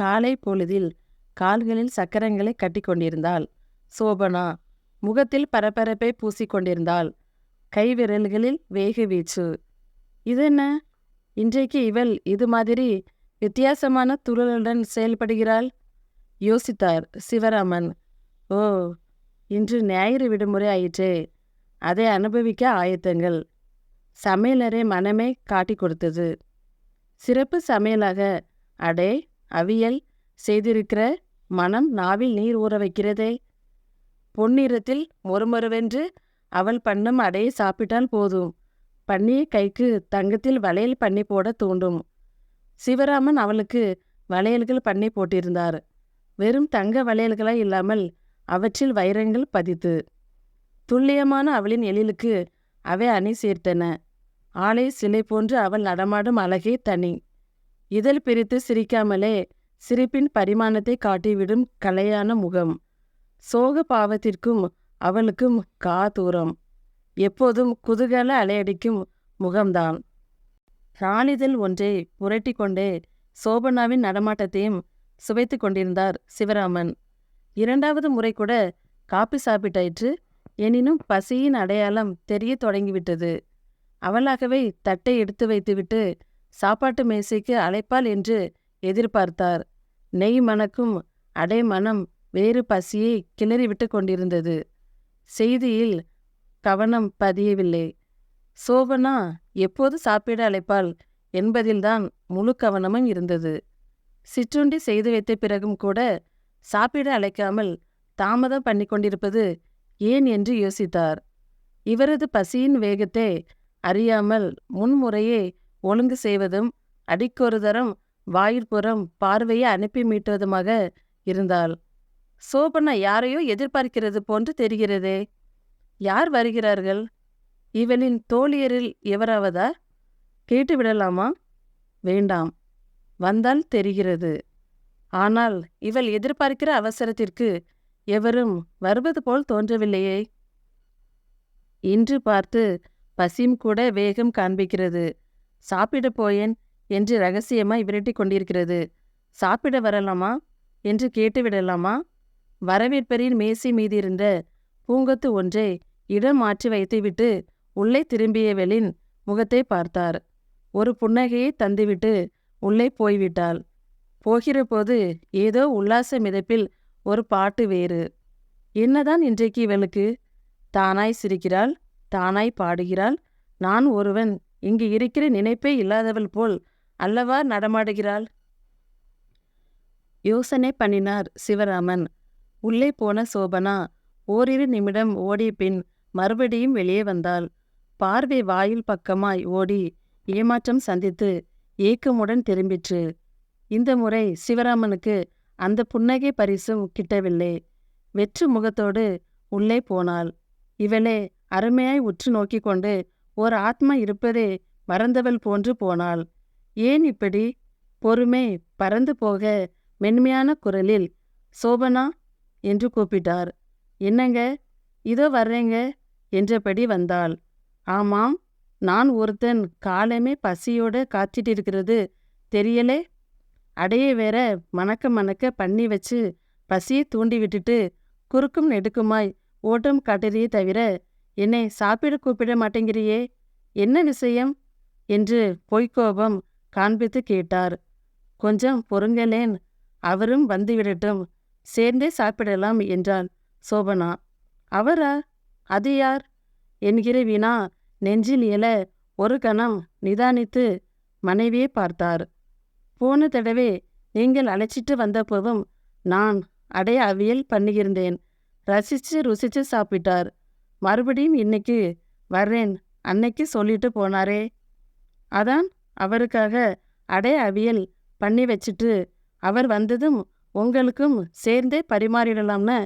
காலை பொழுதில் கால்களில் சக்கரங்களை கட்டி கொண்டிருந்தாள் சோபனா முகத்தில் பரபரப்பை பூசிக்கொண்டிருந்தாள். கைவிரல்களில் வேக வீச்சு. இதென்ன இன்றைக்கு இவள் இது மாதிரி வித்தியாசமான துருளுடன் செயல்படுகிறாள்? யோசித்தார் சிவராமன். ஓ இன்று ஞாயிறு விடுமுறை ஆயிற்றே. அதை அனுபவிக்க ஆயத்தங்கள். சமையலறை மனமே காட்டி கொடுத்தது. சிறப்பு சமையலாக. அடே அவியல் செய்திருக்கிற மனம் நாவில் நீர் ஊற வைக்கிறதே. பொன்னிறத்தில் மொறுமொறுவென்று அவள் பண்ணும் அடையை சாப்பிட்டால் போதும். பண்ணிய கைக்கு தங்கத்தில் வளையல் பண்ணி போட தூண்டும். சிவராமன் அவளுக்கு வளையல்கள் பண்ணி போட்டிருந்தார். வெறும் தங்க வளையல்களாய் இல்லாமல் அவற்றில் வைரங்கள் பதித்து. துல்லியமான அவளின் எழிலுக்கு அவை அணி சேர்த்தன. ஆளை சிலை போன்று அவள் நடமாடும் அழகே தனி. இதழ் பிரித்து சிரிக்காமலே சிரிப்பின் பரிமாணத்தை காட்டிவிடும் கலையான முகம். சோக பாவத்திற்கும் அவளுக்கும் கா தூரம். எப்போதும் குதூகல அலையடிக்கும் முகம்தான். ராணிதழ் ஒன்றை புரட்டி கொண்டே சோபனாவின் நடமாட்டத்தையும் சுவைத்து கொண்டிருந்தார் சிவராமன். இரண்டாவது முறை கூட காப்பி சாப்பிட்டாயிற்று எனினும் பசியின் அடையாளம் தெரிய தொடங்கிவிட்டது. அவளாகவே தட்டை எடுத்து வைத்துவிட்டு சாப்பாட்டு மேசைக்கு அழைப்பாள் என்று எதிர்பார்த்தார். நெய் மணக்கும் அடை மனம் வேறு பசியை கிளறிவிட்டு கொண்டிருந்தது. செய்தியில் கவனம் பதியவில்லை. சோபனா எப்போது சாப்பிட அழைப்பாள்? என்பதில்தான் முழு கவனமும் இருந்தது. சிற்றுண்டி செய்து வைத்த பிறகும் கூட சாப்பிட அழைக்காமல் தாமதம் பண்ணி கொண்டிருப்பது ஏன் என்று யோசித்தார். இவரது பசியின் வேகத்தை அறியாமல் முன்முறையே ஒழுங்கு செய்வதும் அடிக்கொரு தரம் வாயிற்புறம் பார்வையை அனுப்பி மீட்டுவதுமாக இருந்தாள். சோபனா யாரையோ எதிர்பார்க்கிறது போன்று தெரிகிறதே. யார் வருகிறார்கள்? இவளின் தோழியரில் எவராவதா? கேட்டுவிடலாமா வேண்டாம். வந்தால் தெரிகிறது. ஆனால் இவள் எதிர்பார்க்கிற அவசரத்திற்கு எவரும் வருவது போல் தோன்றவில்லையே. இன்று பார்த்து பசியும் கூட வேகம் காண்பிக்கிறது. சாப்பிடப் போயேன் என்று ரகசியமாய் விரட்டி கொண்டிருக்கிறது. சாப்பிட வரலாமா? என்று கேட்டுவிடலாமா? வரவேற்பரின் மேசை மீதிருந்த பூங்கொத்து ஒன்றை இடம் மாற்றி வைத்துவிட்டு உள்ளே திரும்பியவளின் முகத்தை பார்த்தார். ஒரு புன்னகையை தந்துவிட்டு உள்ளே போய்விட்டாள். போகிறபோது ஏதோ உல்லாச மிதப்பில் ஒரு பாட்டு வேறு. என்னதான் இன்றைக்கு இவளுக்கு? தானாய் சிரிக்கிறாள் தானாய் பாடுகிறாள். நான் ஒருவன் இங்கு இருக்கிற நினைப்பே இல்லாதவள் போல் அல்லவா நடமாடுகிறாள்? யோசனை பண்ணினார் சிவராமன். உள்ளே போன சோபனா ஓரிரு நிமிடம் ஓடிய பின் மறுபடியும் வெளியே வந்தாள். பார்வை வாயில் பக்கமாய் ஓடி ஏமாற்றம் சந்தித்து ஏக்கமுடன் திரும்பிற்று. இந்த முறை சிவராமனுக்கு அந்த புன்னகை பரிசும் கிட்டவில்லை. வெற்று முகத்தோடு உள்ளே போனாள். இவளே அருமையாய் உற்று நோக்கிக் கொண்டு ஓர் ஆத்மா இருப்பதே மறந்தவள் போன்று போனாள். ஏன் இப்படி? பொறுமை பறந்து போக மென்மையான குரலில் சோபனா என்று கூப்பிட்டார். என்னங்க? இதோ வர்றேங்க என்றபடி வந்தாள். ஆமாம் நான் ஒருத்தன் காலமே பசியோட காத்திட்டு இருக்கிறது தெரியலே? அடைய வேற மணக்க மணக்க பண்ணி வச்சு பசியை தூண்டி விட்டுட்டு குறுக்கும் நெடுக்குமாய் ஓட்டம் காட்டுறியே தவிர என்னை சாப்பிட கூப்பிட மாட்டேங்கிறியே என்ன விஷயம்? என்று பொய்க்கோபம் காண்பித்து கேட்டார். கொஞ்சம் பொறுங்களேன் அவரும் வந்துவிடட்டும் சேர்ந்தே சாப்பிடலாம் என்றாள் சோபனா. அவரா? அது யார்? என்கிற வினா நெஞ்சில் எழ ஒரு கணம் நிதானித்து மனைவியை பார்த்தார். போன தடவை நீங்கள் அழைச்சிட்டு வந்தபோதும் நான் அடைய அவியல் பண்ணியிருந்தேன். ரசிச்சு ருசிச்சு சாப்பிட்டார். மறுபடியும் இன்னைக்கு வர்றேன். அன்னைக்கு சொல்லிட்டு போனாரே. அதான் அவருக்காக அடை அவியல் பண்ணி வச்சுட்டு அவர் வந்ததும் உங்களுக்கும் சேர்ந்தே பரிமாறிடலாம்னு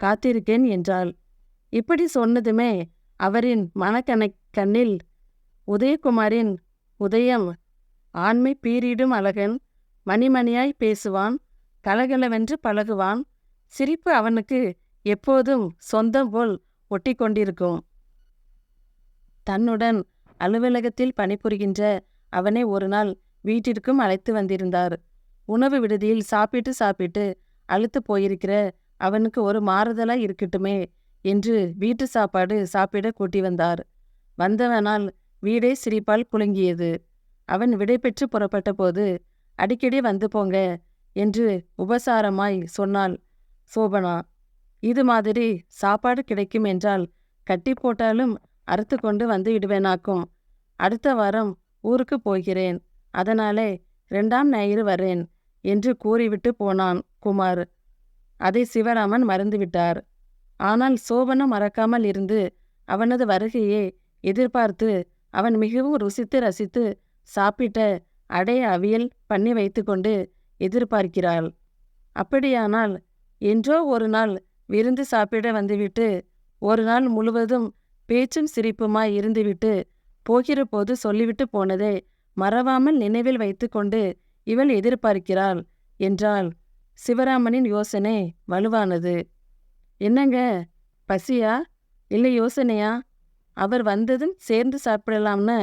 காத்திருக்கேன் என்றாள். இப்படி சொன்னதுமே அவரின் மனக்கணக் கண்ணில் உதயகுமாரின் உதயம் ஆண்மை பீரிடும் அழகன் மணிமணியாய் பேசுவான் கலகலவென்று பழகுவான் சிரிப்பு அவனுக்கு எப்போதும் சொந்தம் போல் ஒட்டி கொண்டிருக்கும் தன்னுடன் அலுவலகத்தில் பணிபுரிகின்ற அவனை ஒரு நாள் வீட்டிற்கும் அழைத்து வந்திருந்தார். உணவு விடுதியில் சாப்பிட்டு சாப்பிட்டு அழுத்து போயிருக்கிற அவனுக்கு ஒரு மாறுதலா இருக்கட்டுமே என்று வீட்டு சாப்பாடு சாப்பிட கூட்டி வந்தார். வந்தவனால் வீடே சிரிப்பால் குலுங்கியது. அவன் விடைபெற்று புறப்பட்ட போது அடிக்கடி வந்து போங்க என்று உபசாரமாய் சொன்னாள் சோபனா. இது மாதிரி சாப்பாடு கிடைக்கும் என்றால் கட்டி போட்டாலும் அறுத்து கொண்டு வந்து விடுவேனாக்கும் அடுத்த வாரம் ஊருக்கு போகிறேன். அதனாலே ரெண்டாம் ஞாயிறு வரேன் என்று கூறிவிட்டு போனான் குமார். அதை சிவராமன் மறந்துவிட்டார். ஆனால் சோபனம் மறக்காமல் இருந்து அவனது வருகையை எதிர்பார்த்து அவன் மிகவும் ருசித்து ரசித்து சாப்பிட்ட அடை அவியல் பண்ணி வைத்துக்கொண்டு எதிர்பார்க்கிறாள். அப்படியானால் என்றோ ஒரு நாள் விருந்து சாப்பிட வந்துவிட்டு ஒரு நாள் முழுவதும் பேச்சும் சிரிப்புமாய் இருந்துவிட்டு போகிற போது சொல்லிவிட்டு போனதை மறவாமல் நினைவில் வைத்துக்கொண்டு இவள் எதிர்பார்க்கிறாள் என்றாள். சிவராமனின் யோசனை வலுவானது. என்னங்க? பசியா? இல்லை யோசனையா? அவர் வந்ததும் சேர்ந்து சாப்பிடலாம்னு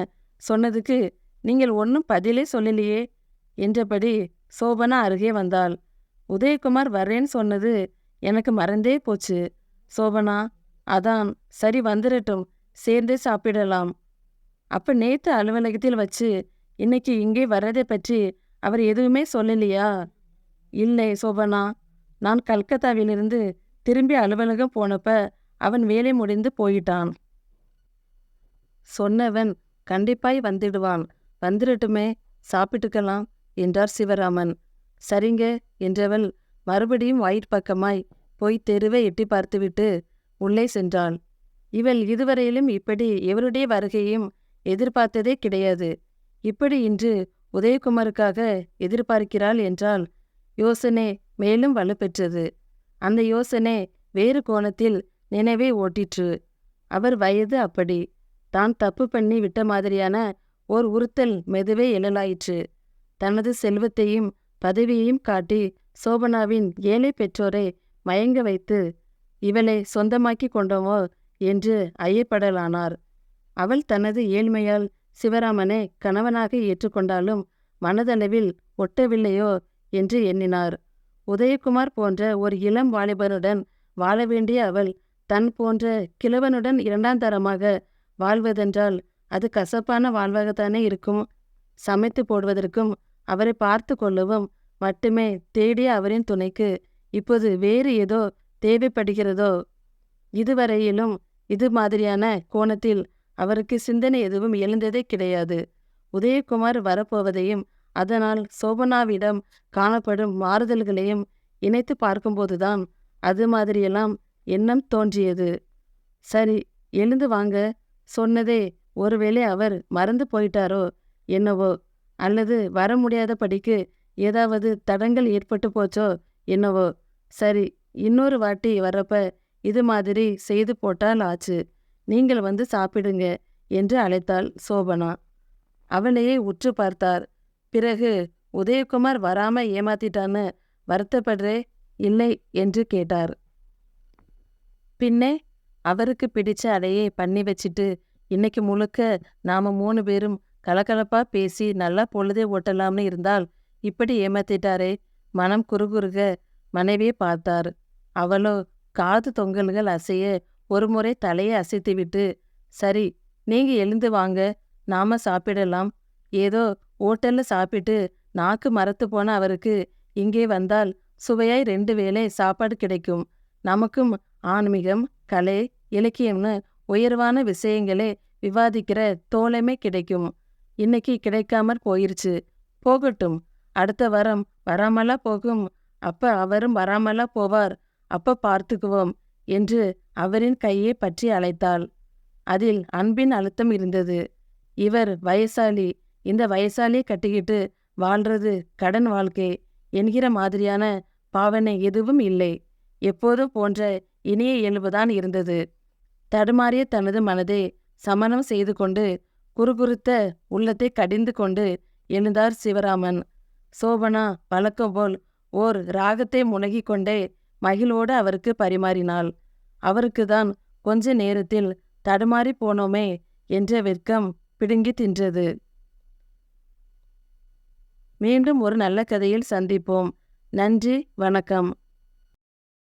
சொன்னதுக்கு நீங்கள் ஒன்றும் பதிலே சொல்லலையே என்றபடி சோபனா அருகே வந்தாள். உதயகுமார் வரேன்னு சொன்னது எனக்கு மறந்தே போச்சு. சோபனா அதான் சரி வந்துடட்டும் சேர்ந்தே சாப்பிடலாம். அப்ப நேத்து அலுவலகத்தில் வச்சு இன்னைக்கு இங்கே வர்றதை பற்றி அவர் எதுவுமே சொல்லலையா? இல்லை சோபனா நான் கல்கத்தாவிலிருந்து திரும்பி அலுவலகம் போனப்ப அவன் வேலை முடிந்து போயிட்டான். சொன்னவன் கண்டிப்பாய் வந்துடுவான். வந்துடட்டுமே சாப்பிட்டுக்கலாம் என்றார் சிவராமன். சரிங்க என்றவள் மறுபடியும் வயிற் பக்கமாய் போய் தெருவை எட்டி பார்த்துவிட்டு உள்ளே சென்றாள். இவள் இதுவரையிலும் இப்படி எவருடைய வருகையும் எதிர்பார்த்ததே கிடையாது. இப்படி இன்று உதயகுமாருக்காக எதிர்பார்க்கிறாள் என்றால் யோசனை மேலும் வலுப்பெற்றது. அந்த யோசனை வேறு கோணத்தில் நினைவை ஓட்டிற்று. அவர் வயது அப்படி. தான் தப்பு பண்ணி விட்ட மாதிரியான ஓர் உறுத்தல் மெதுவே எழலாயிற்று. தனது செல்வத்தையும் பதவியையும் காட்டி சோபனாவின் ஏழை பெற்றோரை மயங்க வைத்து இவளை சொந்தமாக்கி கொண்டோமோ? என்று ஐயப்படலானார். அவள் தனது ஏழ்மையால் சிவராமனை கணவனாக ஏற்றுக்கொண்டாலும் மனதளவில் ஒட்டவில்லையோ என்று எண்ணினார். உதயகுமார் போன்ற ஒரு இளம் வாலிபனுடன் வாழ வேண்டிய அவள் தன் போன்ற கிழவனுடன் இரண்டாம் தரமாக வாழ்வதென்றால் அது கசப்பான வாழ்வாகத்தானே இருக்கும். சமைத்து போடுவதற்கும் அவரை பார்த்து கொள்ளவும் மட்டுமே தேடிய அவரின் துணைக்கு இப்போது வேறு ஏதோ தேவைப்படுகிறதோ? இதுவரையிலும் இது மாதிரியான கோணத்தில் அவருக்கு சிந்தனை எதுவும் எழுந்ததே கிடையாது. உதயகுமார் வரப்போவதையும் அதனால் சோபனாவிடம் காணப்படும் மாறுதல்களையும் இணைத்து பார்க்கும்போதுதான் அது மாதிரியெல்லாம் எண்ணம் தோன்றியது. சரி எழுந்து வாங்க. சொன்னதே ஒருவேளை அவர் மறந்து போயிட்டாரோ என்னவோ? அல்லது வர முடியாதபடிக்கு ஏதாவது தடங்கள் ஏற்பட்டு போச்சோ என்னவோ. சரி இன்னொரு வாட்டி வர்றப்ப இது மாதிரி செய்து போட்டால் ஆச்சு. நீங்கள் வந்து சாப்பிடுங்க என்று அழைத்தாள் சோபனா. அவளையே உற்று பார்த்தார். பிறகு உதயகுமார் வராம ஏமாத்திட்டான்னு வருத்தப்படுறே இல்லை என்று கேட்டார். பின்னே அவருக்கு பிடிச்ச அடையை பண்ணி வச்சிட்டு இன்னைக்கு முழுக்க நாம மூணு பேரும் கலகலப்பா பேசி நல்லா பொழுதே ஓட்டலாம்னு இருந்தால் இப்படி ஏமாத்திட்டாரே. மனம் குறுகுறுக மனைவியை பார்த்தார். அவளோ காது தொங்கல்கள் அசைய ஒரு முறை தலையை அசைத்துவிட்டு சரி நீங்க எழுந்து வாங்க. நாம சாப்பிடலாம். ஏதோ ஓட்டல்ல சாப்பிட்டு நாக்கு மரத்து போன அவருக்கு இங்கே வந்தால் சுவையாய் ரெண்டு வேளை சாப்பாடு கிடைக்கும். நமக்கும் ஆன்மீகம் கலை இலக்கியம்னு உயர்வான விஷயங்களே விவாதிக்கிற தோழமே கிடைக்கும். இன்னைக்கு கிடைக்காமற் போயிருச்சு. போகட்டும். அடுத்த வாரம் வராமலா போகும். அப்ப அவரும் வராமலா போவார். அப்ப பார்த்துக்குவோம் என்று அவரின் கையை பற்றி அழைத்தாள். அதில் அன்பின் அழுத்தம் இருந்தது. இவர் வயசாளி இந்த வயசாலியை கட்டிக்கிட்டு வாழ்றது கடன் வாழ்க்கை என்கிற மாதிரியான பாவனை எதுவும் இல்லை. எப்போதும் போன்ற இனிய இயல்புதான் இருந்தது. தடுமாறிய தனது மனதை சமணம் செய்து கொண்டு குறுகுறுத்த உள்ளத்தை கடிந்து கொண்டு எழுந்தார் சிவராமன். சோபனா வழக்கம் போல் ஓர் ராகத்தை முனகிக் கொண்டே மகிழோடு அவருக்கு பரிமாறினாள். அவருக்குதான் கொஞ்ச நேரத்தில் தடுமாறி போனோமே என்ற வெட்கம் பிடுங்கி தின்றது. மீண்டும் ஒரு நல்ல கதையில் சந்திப்போம். நன்றி வணக்கம்.